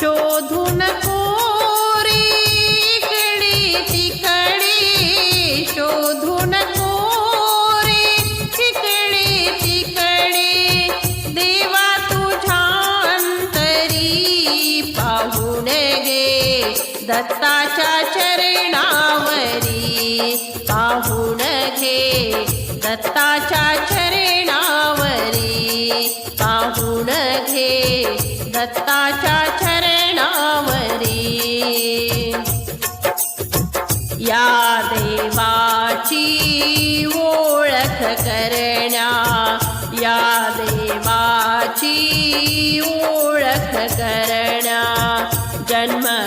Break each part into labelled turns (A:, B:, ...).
A: शोधून कोरे इकडे तिकडे शोधून कोरी इकडे तिकडे देवा तुझ्या अंतरी पाहून घे दत्ताच्या चरणावरी पाहून घे दत्ताच्या चरणावरी पाहून घे दत्ताच्या ओळख करणा. जन्म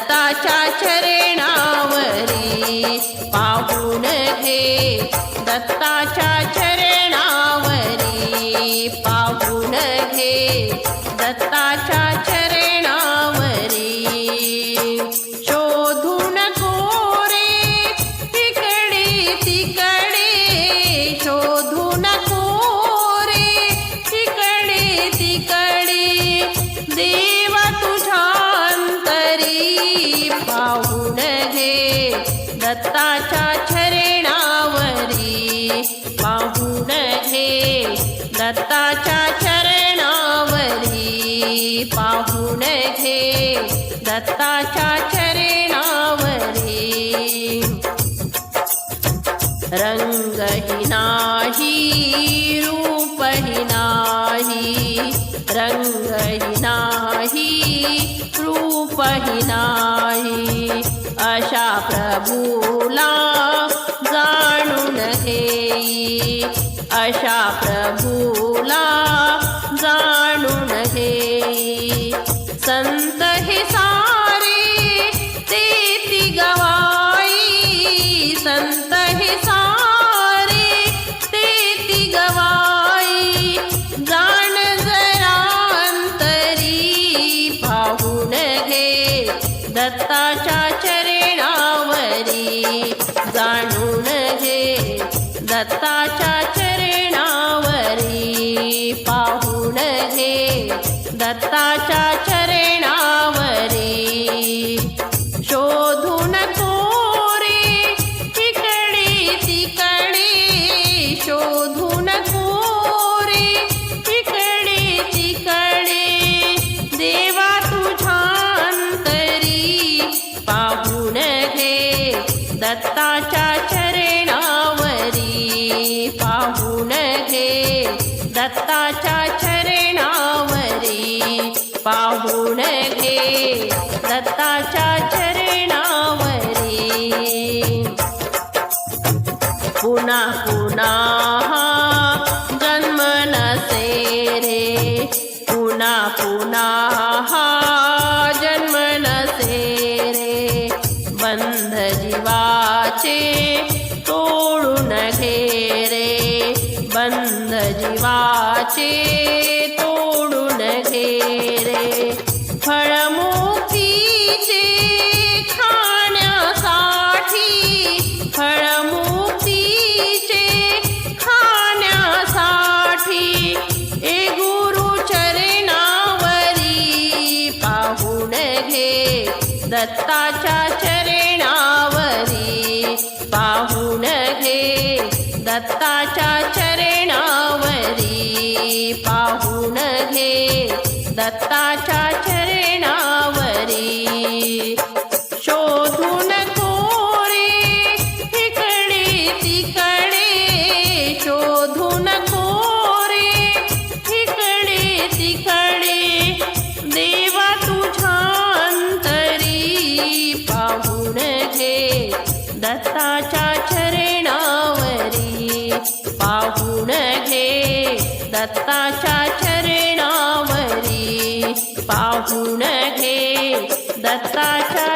A: दत्ताच्या चरणावरी पाहून घे. दत्ताच्या चरणावरी पाहून घे. दत्ताच्या चरणावरी शोधून कोरे तिकडे तिकडे. पाहून घे दत्ताच्या चरणावरी. पाहून घे दत्ताच्या चरणावरी. पाहून घे दत्ताच्या रंगही नाही रूपही नाही रंगही नाही रूपही नाही। अशा प्रभूला घेई अशा प्रभूला संत हे सारे तेती गवाई जाण जरा अंतरी पाहून घे दत्ताच्या पाहून दत्ताच्या चरणावरी पाहून घे. दत्ताच्या चरणावरी. पुन्हा पुन्हा हा जन्म नसे रे. पुन्हा पुन्हा बंध जीवाचे तोडून घे रे. फळमुक्तीचे खाण्यासाठी फळमुक्तीचे खाण्यासाठी ए गुरु चरणावरी पाहून घे. दत्ताच्या दत्ताच्या चरणावरी पाहून घे दत्ताच्या चरणावरी. शोधून कोरे इकडे तिकडे. शोधून कोरे इकडे तिकडे. देव दत्ताच्या चरणावरी पाहून घे दत्ताच्या